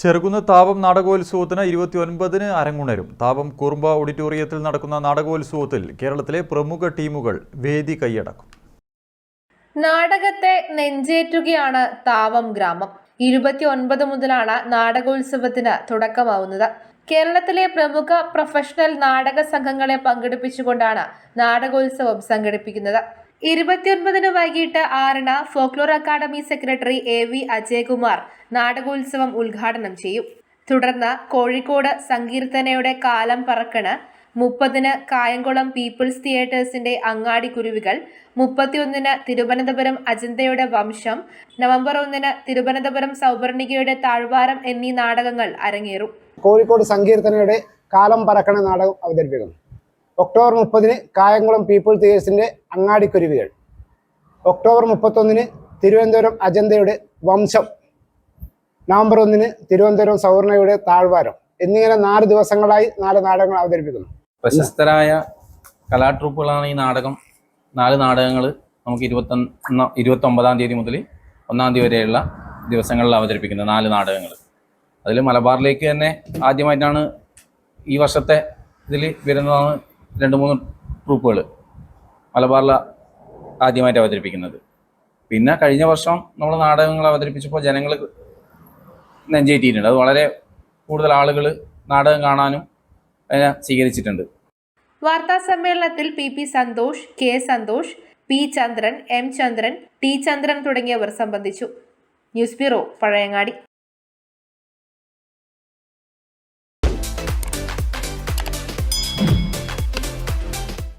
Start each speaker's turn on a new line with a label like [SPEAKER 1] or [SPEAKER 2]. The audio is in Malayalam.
[SPEAKER 1] ചെറുകുന്ന് താപം നാടകോത്സവത്തിന് ഇരുപത്തി ഒൻപതിന് അരങ്ങുണരും. താപം കുറുമ്പ ഓഡിറ്റോറിയത്തിൽ നടക്കുന്ന നാടകോത്സവത്തിൽ കേരളത്തിലെ പ്രമുഖ ടീമുകൾ വേദി കൈയടക്കും.
[SPEAKER 2] നാടകത്തെ നെഞ്ചേറ്റുകയാണ് താവം ഗ്രാമം. ഇരുപത്തി ഒൻപത് മുതലാണ് നാടകോത്സവത്തിന് തുടക്കമാവുന്നത്. കേരളത്തിലെ പ്രമുഖ പ്രൊഫഷണൽ നാടക സംഘങ്ങളെ പങ്കെടുപ്പിച്ചുകൊണ്ടാണ് നാടകോത്സവം സംഘടിപ്പിക്കുന്നത്. ഇരുപത്തിയൊൻപതിന് വൈകിട്ട് ആറിന് folklore academy secretary A V Ajayakumar നാടകോത്സവം ഉദ്ഘാടനം ചെയ്യും. തുടർന്ന് കോഴിക്കോട് സങ്കീർത്തനയുടെ കാലം പറക്കണ് മുപ്പതിന് കായംകുളം പീപ്പിൾസ് തിയേറ്റേഴ്സിന്റെ അങ്ങാടി കുരുവികൾ മുപ്പത്തിയൊന്നിന് തിരുവനന്തപുരം അജന്തയുടെ വംശം നവംബർ ഒന്നിന് തിരുവനന്തപുരം സൗവർണികയുടെ താഴ്വാരം എന്നീ നാടകങ്ങൾ അരങ്ങേറും.
[SPEAKER 3] കോഴിക്കോട് സങ്കീർത്തനയുടെ കാലം പറക്കണ നാടകം അവതരിപ്പിക്കുന്നു. ഒക്ടോബർ മുപ്പതിന് കായംകുളം പീപ്പിൾ തിയേഴ്സിന്റെ അങ്ങാടിക്കുരുവികൾ. ഒക്ടോബർ മുപ്പത്തൊന്നിന് തിരുവനന്തപുരം അജന്തയുടെ വംശം. നവംബർ ഒന്നിന് തിരുവനന്തപുരം സൗവർണയുടെ താഴ്വാരം. എന്നിങ്ങനെ നാല് ദിവസങ്ങളായി നാല് നാടകങ്ങൾ അവതരിപ്പിക്കുന്നു.
[SPEAKER 4] പ്രശസ്തരായ കലാട്രൂപ്പുകളാണ് ഈ നാടകം. നാല് നാടകങ്ങൾ നമുക്ക് ഇരുപത്തൊന്ന് ഇരുപത്തൊമ്പതാം തീയതി മുതൽ ഒന്നാം തീയതി വരെയുള്ള ദിവസങ്ങളിൽ അവതരിപ്പിക്കുന്നത് നാല് നാടകങ്ങൾ അതിൽ മലബാറിലേക്ക് തന്നെ ആദ്യമായിട്ടാണ് ഈ വർഷത്തെ ഇതിൽ വരുന്നതാണ് രണ്ട് മൂന്ന് ട്രൂപ്പുകൾ മലബാറിൽ ആദ്യമായിട്ട് അവതരിപ്പിക്കുന്നത്. പിന്നെ കഴിഞ്ഞ വർഷം നമ്മൾ നാടകങ്ങൾ അവതരിപ്പിച്ചപ്പോൾ ജനങ്ങൾ നെഞ്ചേറ്റിയിട്ടുണ്ട്. അത് വളരെ കൂടുതൽ ആളുകൾ നാടകം കാണാനും അതിനെ സ്വീകരിച്ചിട്ടുണ്ട്.
[SPEAKER 2] വാർത്താ സമ്മേളനത്തിൽ P P Santhosh K Santhosh P Chandran M Chandran T Chandran തുടങ്ങിയവർ സംബന്ധിച്ചു. News bureau Pazhayangadi.